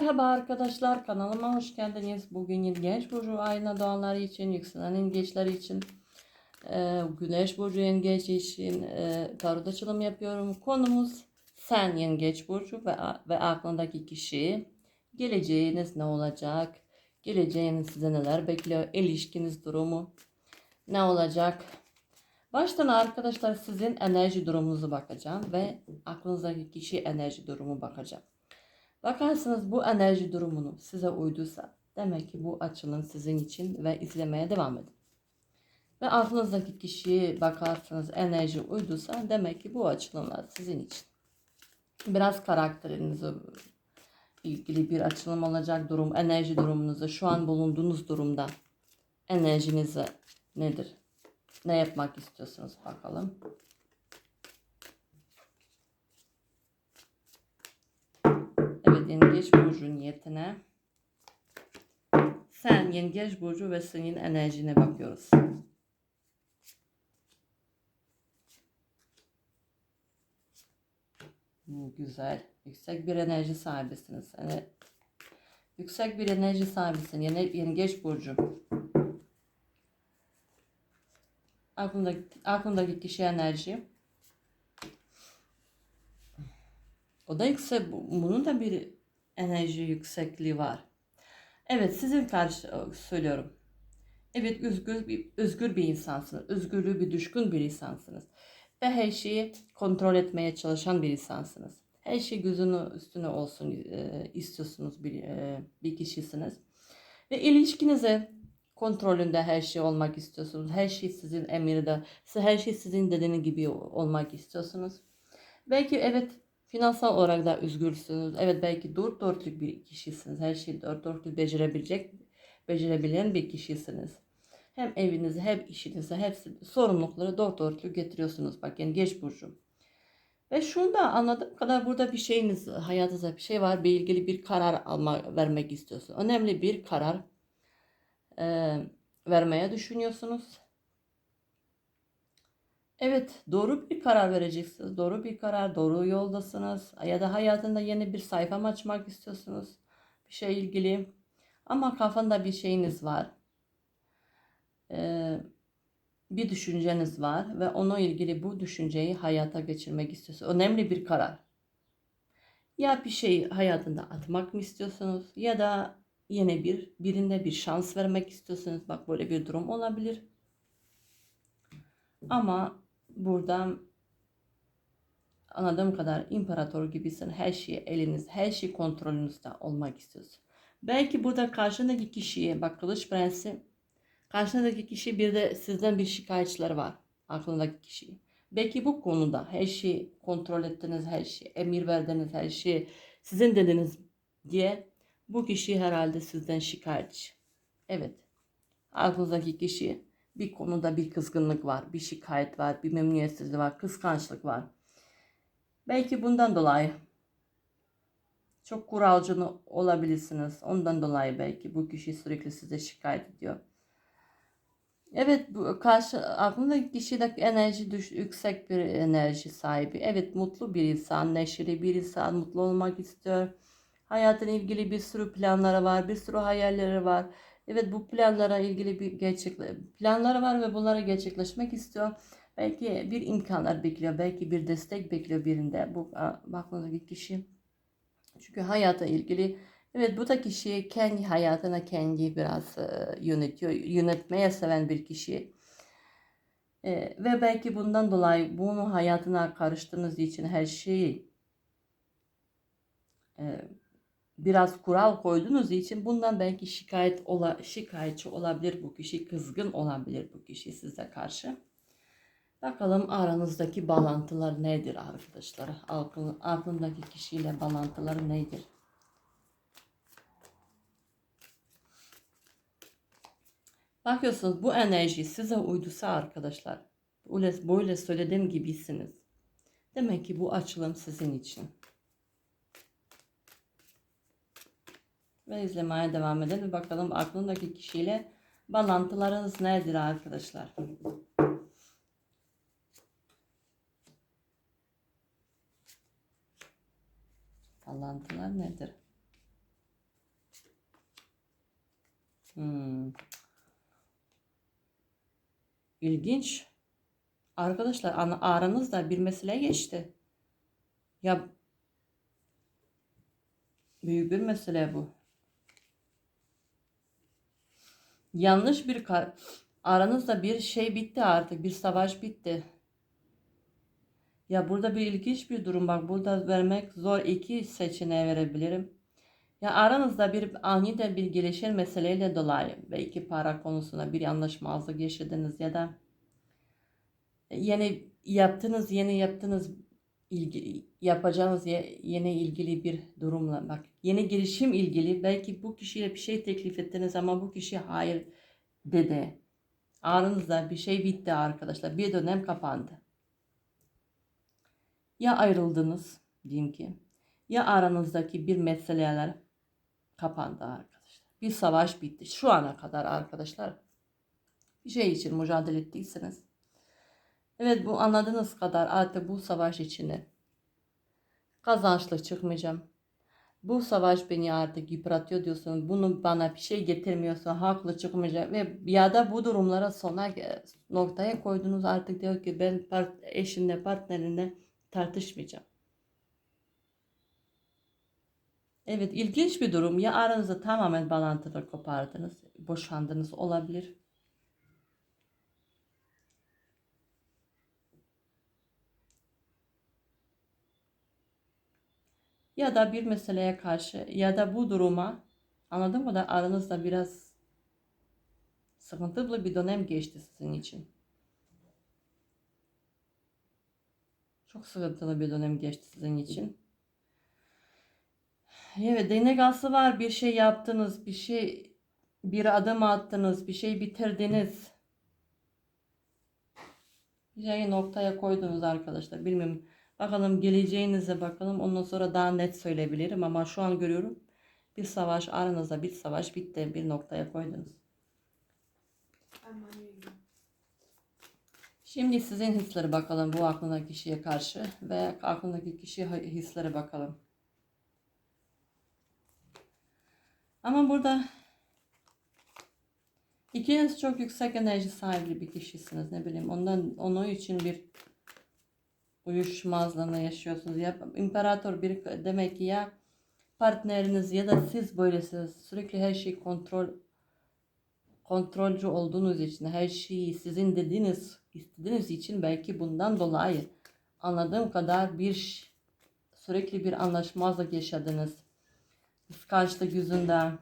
Merhaba arkadaşlar kanalıma hoş geldiniz. Bugün Yengeç Burcu ayına doğanlar için, yükselen yengeçler için, e, Güneş Burcu yengeç için e, tarot açılım yapıyorum. Konumuz sen yengeç burcu ve, ve aklındaki kişi. Geleceğiniz ne olacak? Geleceğiniz size neler bekliyor? İlişkiniz durumu ne olacak? Baştan arkadaşlar sizin enerji durumunuzu bakacağım ve aklınızdaki kişi enerji durumu bakacağım. Bakarsınız bu enerji durumunu size uyduysa demek ki bu açılım sizin için ve izlemeye devam edin. Ve aklınızdaki kişiye bakarsanız enerji uyduysa demek ki bu açılımlar sizin için. Biraz karakterinizle ilgili bir açılım olacak durum, enerji durumunuzu, şu an bulunduğunuz durumda enerjinizi nedir? Ne yapmak istiyorsunuz bakalım. Evet yengeç burcu niyetine. Sen yengeç burcu ve senin enerjine bakıyoruz. Güzel. Yüksek bir enerji sahibisiniz. Yani yüksek bir enerji sahibisin. Yani yengeç burcu. Aklındaki, aklındaki kişi enerji. O da yüksek. Bunun da bir enerji yüksekliği var. Evet sizin karşı söylüyorum. Evet özgür bir, özgür bir insansınız. Özgürlüğü bir düşkün bir insansınız. Ve her şeyi kontrol etmeye çalışan bir insansınız. Her şey gözünü üstüne olsun e, istiyorsunuz bir, e, bir kişisiniz. Ve ilişkinize kontrolünde her şey olmak istiyorsunuz. Her şey sizin emirde, her şey sizin dediğiniz gibi olmak istiyorsunuz. Belki evet finansal olarak da özgürsünüz. Evet belki dört dörtlük bir kişisiniz. Her şeyi dört dörtlük becerebilecek, becerebilen bir kişisiniz. Hem evinizi hem işinizi hepsi sorumlulukları dört dörtlük getiriyorsunuz. Bak yani geç burcu. Ve şunu da anladığım kadar burada bir şeyiniz, hayatınızda bir şey var. Bir ilgili bir karar alma, vermek istiyorsunuz. Önemli bir karar e, vermeye düşünüyorsunuz. Evet, doğru bir karar vereceksiniz. Doğru bir karar, doğru yoldasınız. Ya da hayatında yeni bir sayfa mı açmak istiyorsunuz? Bir şey ilgili. Ama kafanda bir şeyiniz var. Ee, bir düşünceniz var ve ona ilgili bu düşünceyi hayata geçirmek istiyorsunuz. Önemli bir karar. Ya bir şey hayatında atmak mı istiyorsunuz ya da yine bir birinde bir şans vermek istiyorsunuz. Bak böyle bir durum olabilir. Ama burada anladığım kadar imparator gibisin. Her şey eliniz, her şey kontrolünüzde olmak istiyorsun. Belki burada karşındaki kişiye bak kılıç prensi karşındaki kişi bir de sizden bir şikayetçiler var aklındaki kişi. Belki bu konuda her şeyi kontrol ettiniz, her şeyi emir verdiniz, her şeyi sizin dediniz diye bu kişi herhalde sizden şikayetçi. Evet. Aklınızdaki kişi bir konuda bir kızgınlık var, bir şikayet var, bir memnuniyetsizlik var, kıskançlık var. Belki bundan dolayı çok kuralcı olabilirsiniz. Ondan dolayı belki bu kişi sürekli size şikayet ediyor. Evet bu karşı aklındaki kişi de enerji düş, yüksek bir enerji sahibi. Evet mutlu bir insan, neşeli bir insan, mutlu olmak istiyor. Hayatına ilgili bir sürü planları var, bir sürü hayalleri var. Evet bu planlara ilgili bir gerçek planları var ve bunları gerçekleşmek istiyor. Belki bir imkanlar bekliyor, belki bir destek bekliyor birinde. Bu baktığınızdaki kişi. Çünkü hayata ilgili evet bu da kişi kendi hayatına kendi biraz e, yönetiyor. Yönetmeye seven bir kişi. E, ve belki bundan dolayı bunu hayatına karıştığınız için her şeyi e, biraz kural koyduğunuz için bundan belki şikayet ola, şikayetçi olabilir bu kişi, kızgın olabilir bu kişi size karşı. Bakalım aranızdaki bağlantılar nedir arkadaşlar? Aklındaki kişiyle bağlantıları nedir? Bakıyorsunuz bu enerji size uyduysa arkadaşlar, böyle söylediğim gibisiniz. Demek ki bu açılım sizin için. Ve izlemeye devam edelim. Bakalım aklındaki kişiyle bağlantılarınız nedir arkadaşlar? Bağlantılar nedir? Hmm. İlginç. Arkadaşlar aranızda bir mesele geçti. Ya büyük bir mesele bu. Yanlış bir aranızda bir şey bitti artık. Bir savaş bitti. Ya burada bir ilginç bir durum bak. Burada vermek zor iki seçeneği verebilirim. Ya aranızda bir aniden bir gelişen meseleyle dolayı belki para konusunda bir anlaşmazlık yaşadınız ya da yeni yaptığınız yeni yaptığınız ilgili yapacağınız ye- yeni ilgili bir durumla bak yeni girişim ilgili belki bu kişiye bir şey teklif ettiniz ama bu kişi hayır dedi. Aranızda bir şey bitti arkadaşlar. Bir dönem kapandı. Ya ayrıldınız diyeyim ki ya aranızdaki bir meseleler kapandı arkadaşlar. Bir savaş bitti. Şu ana kadar arkadaşlar bir şey için mücadele ettiyseniz evet bu anladığınız kadar artık bu savaş içine kazançlı çıkmayacağım. Bu savaş beni artık yıpratıyor diyorsun. Bunu bana bir şey getirmiyorsa haklı çıkmayacak ve ya da bu durumlara sona noktaya koydunuz artık diyor ki ben part, eşimle partnerimle tartışmayacağım. Evet ilginç bir durum. Ya aranızda tamamen bağlantıları kopardınız, boşandınız olabilir. Ya da bir meseleye karşı ya da bu duruma anladın mı da aranızda biraz sıkıntılı bir dönem geçti sizin için. Çok sıkıntılı bir dönem geçti sizin için. Evet değnek ası var. Bir şey yaptınız. Bir şey bir adım attınız. Bir şey bitirdiniz. Bir şeyi noktaya koydunuz arkadaşlar. Bilmiyorum. Bakalım geleceğinize bakalım. Ondan sonra daha net söyleyebilirim. Ama şu an görüyorum. Bir savaş aranızda bir savaş bitti. Bir noktaya koydunuz. Şimdi sizin hisleri bakalım bu aklındaki kişiye karşı ve aklındaki kişi hisleri bakalım. Ama burada ikiniz çok yüksek enerji sahibi bir kişisiniz. Ne bileyim ondan onun için bir uyuşmazlığını yaşıyorsunuz. Ya imparator bir demek ki ya partneriniz ya da siz böylesiniz. Sürekli her şeyi kontrol kontrolcü olduğunuz için her şeyi sizin dediğiniz istediğiniz için belki bundan dolayı anladığım kadar bir sürekli bir anlaşmazlık yaşadınız. Kıskançlık yüzünden.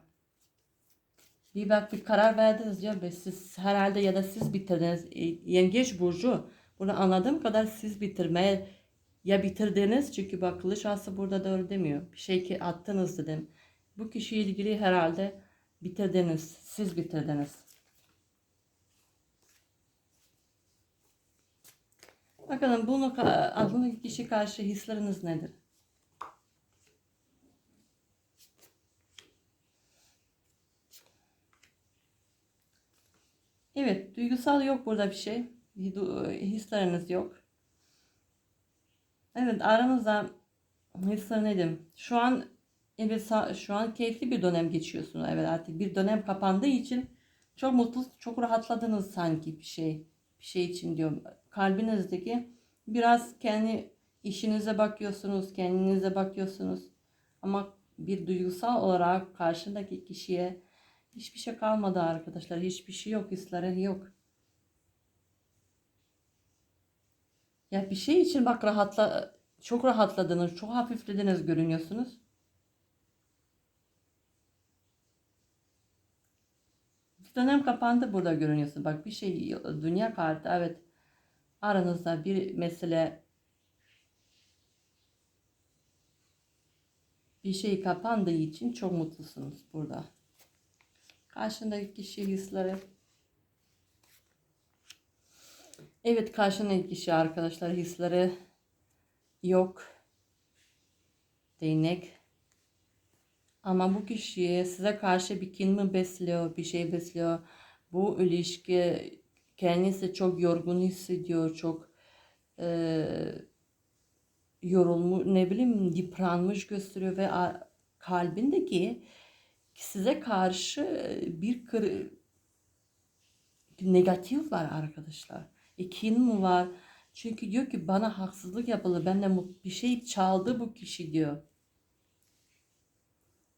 Bir bak bir karar verdiniz ya ve siz herhalde ya da siz bitirdiniz. E, Yengeç burcu bunu anladığım kadar siz bitirmeye ya bitirdiniz çünkü bak ası burada da öyle demiyor. Bir şey ki attınız dedim. Bu kişiyle ilgili herhalde bitirdiniz. Siz bitirdiniz. Bakalım bunu aklındaki kişi karşı hisleriniz nedir? Evet, duygusal yok burada bir şey. Hisleriniz yok. Evet, aranızda hisler nedir? Şu an evet şu an keyifli bir dönem geçiyorsunuz. Evet artık bir dönem kapandığı için çok mutlu, çok rahatladınız sanki bir şey. Bir şey için diyorum. Kalbinizdeki biraz kendi işinize bakıyorsunuz, kendinize bakıyorsunuz. Ama bir duygusal olarak karşındaki kişiye hiçbir şey kalmadı arkadaşlar. Hiçbir şey yok, hisleri yok. Ya bir şey için bak rahatla çok rahatladınız, çok hafiflediniz görünüyorsunuz. Bir dönem kapandı burada görünüyorsun. Bak bir şey dünya kartı evet aranızda bir mesele bir şey kapandığı için çok mutlusunuz burada. Karşındaki kişi hisleri. Evet karşındaki kişi arkadaşlar hisleri yok. Değnek. Ama bu kişiye size karşı bir kin mi besliyor, bir şey besliyor. Bu ilişki kendisi çok yorgun hissediyor, çok e, yorulmuş, ne bileyim yıpranmış gösteriyor ve kalbindeki size karşı bir kır, negatif var arkadaşlar. E, kin mi var? Çünkü diyor ki bana haksızlık yapıldı. Benden bir şey çaldı bu kişi diyor.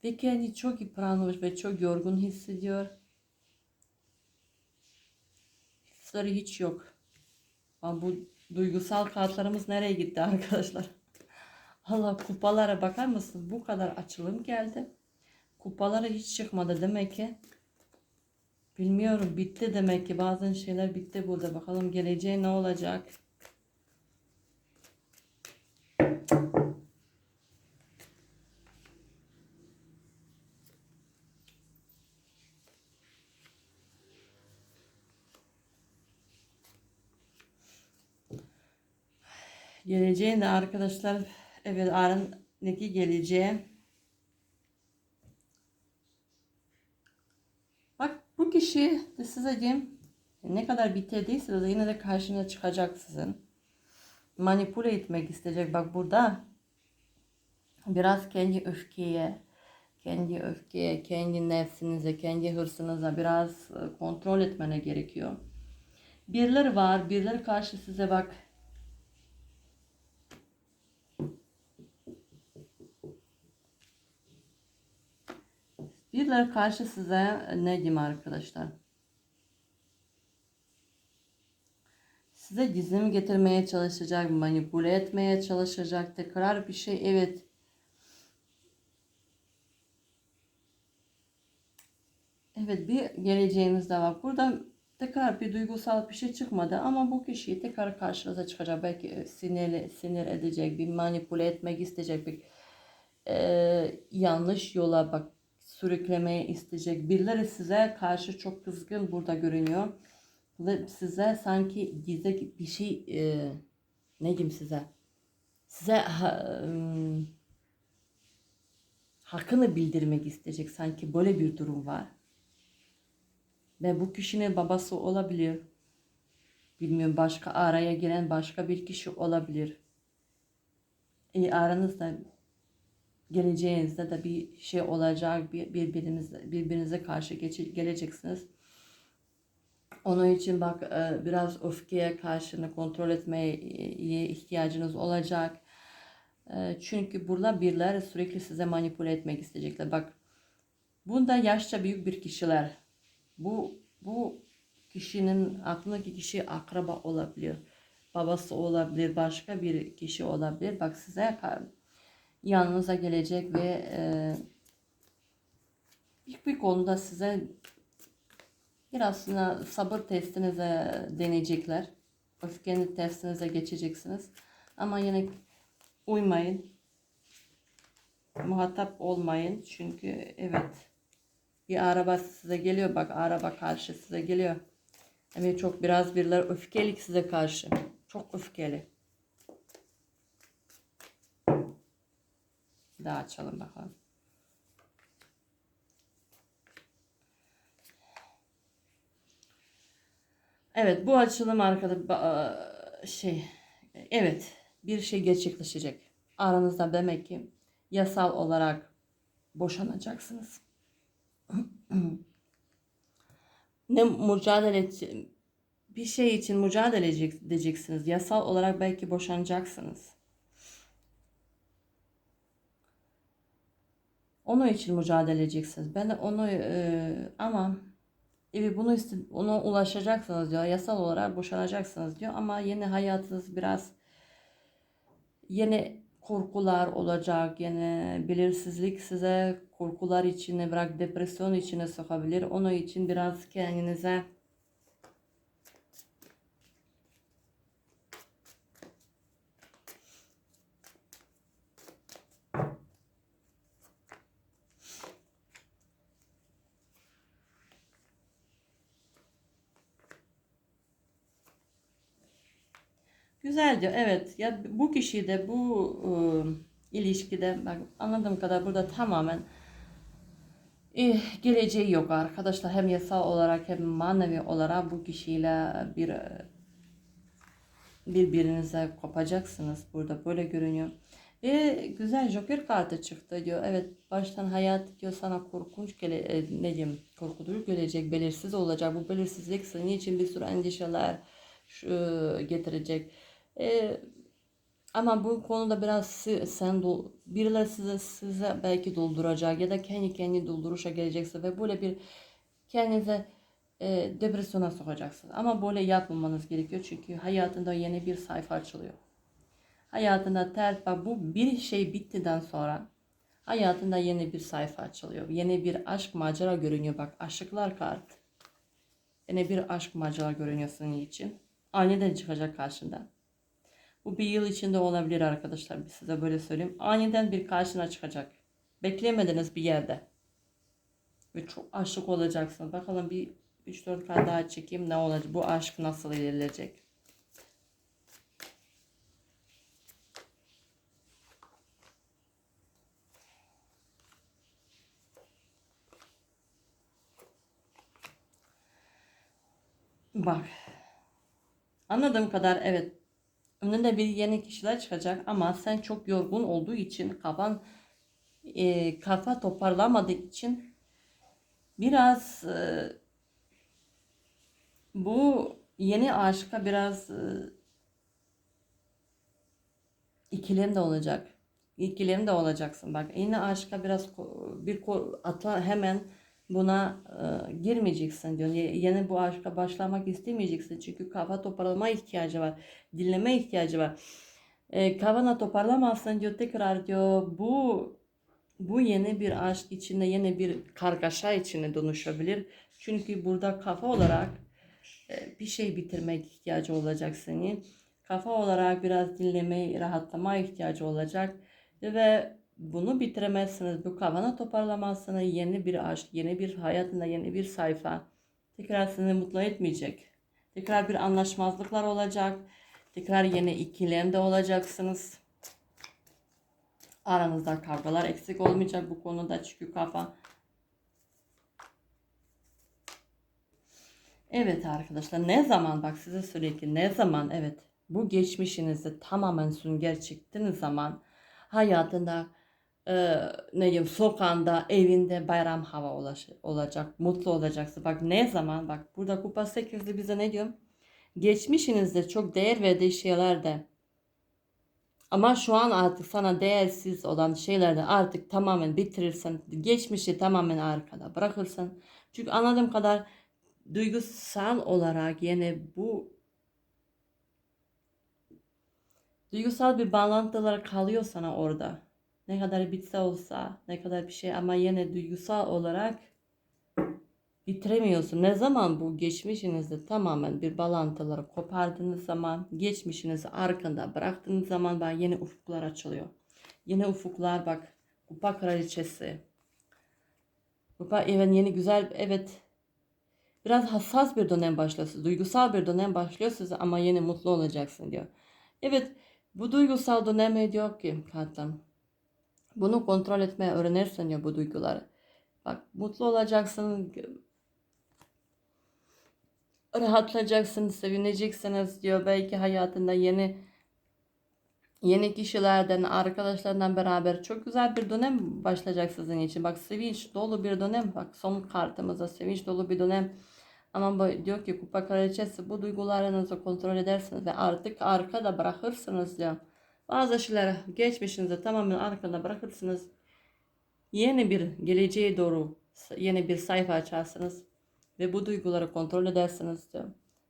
Ve kendini çok yıpranmış ve çok yorgun hissediyor. Hisleri hiç yok. Ama bu duygusal kartlarımız nereye gitti arkadaşlar? Allah kupalara bakar mısınız? Bu kadar açılım geldi. Kupalara hiç çıkmadı demek ki. Bilmiyorum bitti demek ki bazı şeyler bitti burada. Bakalım geleceğe ne olacak? Geleceğin de arkadaşlar evet Arın'daki geleceğe Bak bu kişi size diyeyim ne kadar bitirdiyse de yine de karşına çıkacak sizin. Manipüle etmek isteyecek. Bak burada biraz kendi öfkeye, kendi öfkeye, kendi nefsinize, kendi hırsınıza biraz kontrol etmene gerekiyor. Birileri var, birileri karşı size bak Birileri karşı size ne diyeyim arkadaşlar? Size gizem getirmeye çalışacak, manipüle etmeye çalışacak, tekrar bir şey evet. Evet bir geleceğimiz de var. Burada tekrar bir duygusal bir şey çıkmadı ama bu kişiyi tekrar karşınıza çıkacak. Belki sinirli, sinir edecek, bir manipüle etmek isteyecek, bir e, yanlış yola bak sürüklemeye isteyecek. Birileri size karşı çok kızgın burada görünüyor. Ve size sanki gizli bir şey e, ne diyeyim size size ha, ım, hakkını bildirmek isteyecek sanki böyle bir durum var. Ve bu kişinin babası olabilir. Bilmiyorum başka araya giren başka bir kişi olabilir. E, aranızda geleceğinizde de bir şey olacak, bir birbirinize karşı geçe, geleceksiniz. Onun için bak e, biraz öfkeye karşını kontrol etmeye ihtiyacınız olacak. E, Çünkü burada birileri sürekli size manipüle etmek isteyecekler. Bak bunda yaşça büyük bir kişiler. Bu bu kişinin aklındaki kişi akraba olabilir. Babası olabilir, başka bir kişi olabilir. Bak size yanınıza gelecek ve e, bir, konuda size biraz sabır testinize deneyecekler. Öfkeni testinize geçeceksiniz. Ama yine uymayın. Muhatap olmayın. Çünkü evet bir araba size geliyor. Bak araba karşı size geliyor. Evet çok biraz birileri öfkeli size karşı. Çok öfkeli. Bir daha açalım bakalım. Evet bu açılım arkada şey evet bir şey gerçekleşecek. Aranızda demek ki yasal olarak boşanacaksınız. ne mücadele bir şey için mücadele edeceksiniz. Yasal olarak belki boşanacaksınız. Onun için mücadele edeceksiniz. Ben de onu e, ama evet bunu ona ulaşacaksınız diyor. Yasal olarak boşanacaksınız diyor. Ama yeni hayatınız biraz yeni korkular olacak. Yine belirsizlik size korkular içine bırak depresyon içine sokabilir. Onun için biraz kendinize Güzel diyor. Evet. Ya bu kişi de bu e, ilişkide bak anladığım kadar burada tamamen e, geleceği yok arkadaşlar. Hem yasal olarak hem manevi olarak bu kişiyle bir e, birbirinize kopacaksınız burada böyle görünüyor. Ve güzel Joker kartı çıktı diyor. Evet baştan hayat diyor sana korkunç gele, e, ne diyeyim korkutucu gelecek, belirsiz olacak. Bu belirsizlik senin için bir sürü endişeler şu, getirecek. E, ama bu konuda biraz sen dol, birileri size, size belki dolduracak ya da kendi kendi dolduruşa gelecekse ve böyle bir kendinize e, depresyona sokacaksınız. Ama böyle yapmamanız gerekiyor çünkü hayatında yeni bir sayfa açılıyor. Hayatında ters bak bu bir şey bittiden sonra hayatında yeni bir sayfa açılıyor. Yeni bir aşk macera görünüyor bak aşıklar kart. Yeni bir aşk macera görünüyor senin için. Aniden çıkacak karşında. Bu bir yıl içinde olabilir arkadaşlar. Size böyle söyleyeyim. Aniden bir karşına çıkacak. Beklemediniz bir yerde. Ve çok aşık olacaksın. Bakalım bir 3-4 kart daha çekeyim ne olacak? Bu aşk nasıl ilerleyecek? Bak. Anladığım kadar evet. Önünde bir yeni kişiler çıkacak ama sen çok yorgun olduğu için kafan e, kafa toparlamadığı için biraz e, bu yeni aşka biraz e, ikilem de olacak. İkilem de olacaksın. Bak yeni aşka biraz bir atla hemen buna e, girmeyeceksin diyor. Yeni bu aşka başlamak istemeyeceksin. Çünkü kafa toparlama ihtiyacı var. Dinleme ihtiyacı var. E, kafana toparlamazsan diyor tekrar diyor bu bu yeni bir aşk içinde yeni bir kargaşa içine dönüşebilir. Çünkü burada kafa olarak e, bir şey bitirmek ihtiyacı olacak senin. Kafa olarak biraz dinleme, rahatlama ihtiyacı olacak. Ve bunu bitiremezsiniz. Bu kafana toparlamazsınız. Yeni bir aşk, yeni bir hayatında yeni bir sayfa. Tekrar seni mutlu etmeyecek. Tekrar bir anlaşmazlıklar olacak. Tekrar yeni ikilemde olacaksınız. Aranızda kavgalar eksik olmayacak bu konuda çünkü kafa Evet arkadaşlar ne zaman bak size söyleyeyim ki ne zaman evet bu geçmişinizde tamamen sünger çektiğiniz zaman hayatında e, ne diyeyim sokağında evinde bayram hava ulaş- olacak mutlu olacaksın bak ne zaman bak burada kupa 8'de bize ne diyorum geçmişinizde çok değer verdiği şeylerde ama şu an artık sana değersiz olan şeylerde artık tamamen bitirirsen, geçmişi tamamen arkada bırakırsan. Çünkü anladığım kadar duygusal olarak yine bu duygusal bir bağlantılar kalıyor sana orada. Ne kadar bitse olsa, ne kadar bir şey ama yine duygusal olarak bitiremiyorsun. Ne zaman bu geçmişinizde tamamen bir bağlantıları kopardığınız zaman, geçmişinizi arkanda bıraktığınız zaman bak yeni ufuklar açılıyor. Yeni ufuklar bak. Kupa kraliçesi. Kupa evet yeni güzel evet biraz hassas bir dönem başlıyorsunuz. Duygusal bir dönem başlıyorsunuz ama yeni mutlu olacaksın diyor. Evet bu duygusal döneme diyor ki kartlar. Bunu kontrol etmeye öğrenirsen diyor bu duyguları. Bak mutlu olacaksın, rahatlayacaksınız, sevineceksiniz diyor. Belki hayatında yeni yeni kişilerden, arkadaşlarından beraber çok güzel bir dönem başlayacak sizin için. Bak sevinç dolu bir dönem. Bak son kartımızda sevinç dolu bir dönem. Ama bu, diyor ki kupa kraliçesi bu duygularınızı kontrol edersiniz ve artık arkada bırakırsınız diyor. Bazı şeyleri geçmişinize tamamen arkada bırakırsınız. Yeni bir geleceğe doğru yeni bir sayfa açarsınız. Ve bu duyguları kontrol edersiniz diyor.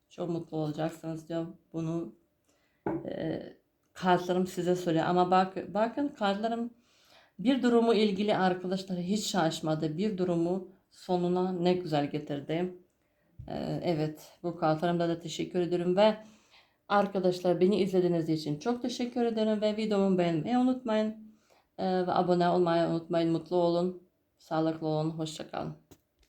Çok mutlu olacaksınız diyor. Bunu e, kartlarım size söylüyor. Ama bak, bakın kartlarım bir durumu ilgili arkadaşlar hiç şaşmadı. Bir durumu sonuna ne güzel getirdi. E, evet bu kartlarımda da teşekkür ederim ve arkadaşlar beni izlediğiniz için çok teşekkür ederim ve videomu beğenmeyi unutmayın. E, ve abone olmayı unutmayın. Mutlu olun. Sağlıklı olun. Hoşçakalın.